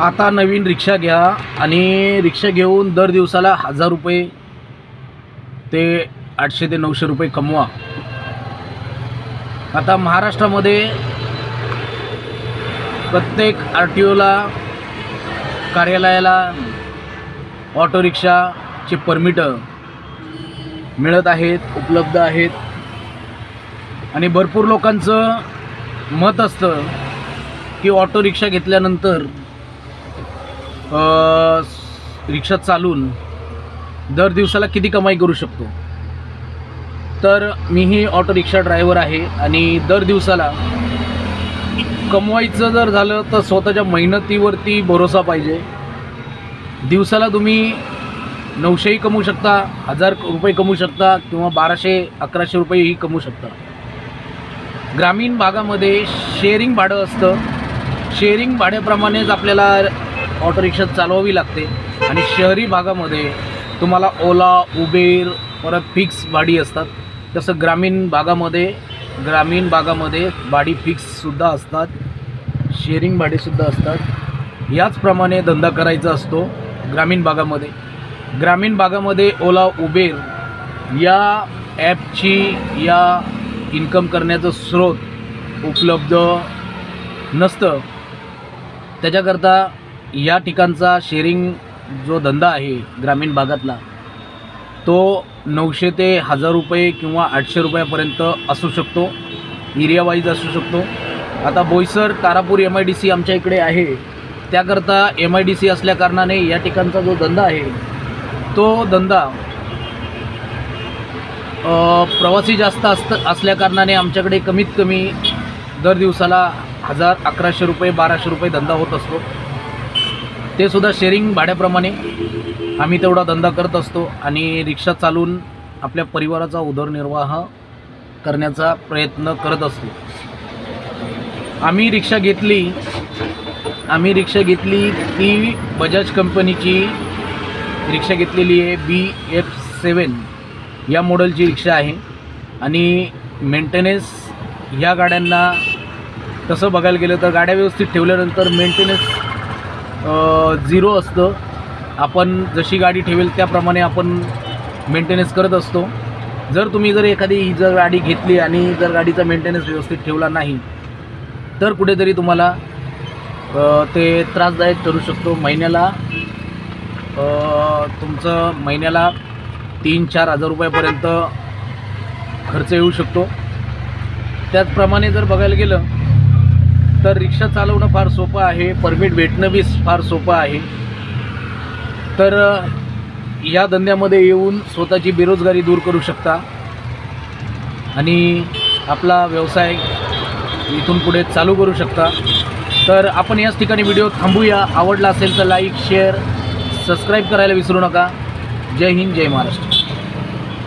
आता नवीन रिक्षा घ्या आणि रिक्षा घेऊन दर दिवसाला हजार रुपये ते आठशे ते नऊशे रुपये कमवा. आता महाराष्ट्रामध्ये प्रत्येक आर टी ओला कार्यालयाला ऑटो रिक्षाचे परमिटं मिळत आहेत उपलब्ध आहेत. आणि भरपूर लोकांचं मत असतं की ऑटो रिक्षा घेतल्यानंतर रिक्षा चालून दर दिवसाला किती कमाई करू शकतो? तर मीही ऑटो रिक्षा ड्रायव्हर आहे आणि दर दिवसाला कमवायचं जर झालं तर स्वतःच्या मेहनतीवरती भरोसा पाहिजे. दिवसाला तुम्ही नऊशेही कमवू शकता हजार रुपये कमवू शकता किंवा बाराशे अकराशे रुपयेही कमवू शकता. ग्रामीण भागामध्ये शेअरिंग भाडं असतं. शेअरिंग भाड्याप्रमाणेच आपल्याला ऑटो रिक्षा चालवावी लागते. आणि शहरी भागामध्ये तुम्हाला ओला उबेर परत फिक्स भाडी असतात. तसं ग्रामीण भागामध्ये ग्रामीण भागामध्ये भाडी फिक्ससुद्धा असतात. शेअरिंग भाडेसुद्धा असतात. याचप्रमाणे धंदा करायचा असतो ग्रामीण भागामध्ये. ग्रामीण भागामध्ये ओला उबेर या ॲपची या इन्कम करण्याचं स्रोत उपलब्ध नसतं. त्याच्याकरता या ठिकाणचा शेअरिंग जो धंदा आहे ग्रामीण भागातला तो नऊशे ते हजार रुपये किंवा आठशे रुपयापर्यंत असू शकतो एरियावाईज असू शकतो. आता Boisar Tarapur M I D C आमच्या इकडे आहे. त्याकरता एम आय डी सी असल्याकारणाने या ठिकाणचा जो धंदा आहे तो धंदा प्रवासी जास्त असत असल्याकारणाने आमच्याकडे कमीत कमी दर दिवसाला हजार अकराशे रुपये बाराशे रुपये धंदा होत असतो. ते सुद्धा शेअरिंग भाड्याप्रमाणे. आम्ही तेवढा धंदा करत असतो आणि रिक्षा चालवून आपल्या परिवाराचा उदरनिर्वाह करण्याचा प्रयत्न करत असतो. आम्ही रिक्षा घेतली आम्ही रिक्षा घेतली ती बजाज कंपनीची रिक्षा घेतलेली आहे बी एफ सेवन या मॉडेलची रिक्षा आहे. आणि मेंटेनन्स ह्या गाड्यांना तसं बघायला गेलं तर गाड्या व्यवस्थित ठेवल्यानंतर मेंटेनन्स झिरो असतं. आपण जशी गाडी ठेवेल त्याप्रमाणे आपण मेंटेनन्स करत असतो. जर तुम्ही जर एखादी ही जर गाडी घेतली आणि जर गाडीचा मेंटेनन्स व्यवस्थित ठेवला नाही तर कुठेतरी तुम्हाला ते त्रासदायक ठरू शकतो. महिन्याला तुमचं महिन्याला तीन चार हजार रुपयापर्यंत खर्च येऊ शकतो. त्याचप्रमाणे जर बघायला गेलं तर रिक्षा चालवणं फार सोपं आहे परमिट भेटणं बी फार सोपं आहे. तर या धंद्यामध्ये येऊन स्वतःची बेरोजगारी दूर करू शकता. आणि आपला व्यवसाय इथून पुढे चालू करू शकता. तर आपण याच ठिकाणी व्हिडिओ थांबूया. आवडला असेल तर लाईक शेअर सबस्क्राईब करायला विसरू नका. जय हिंद जय महाराष्ट्र.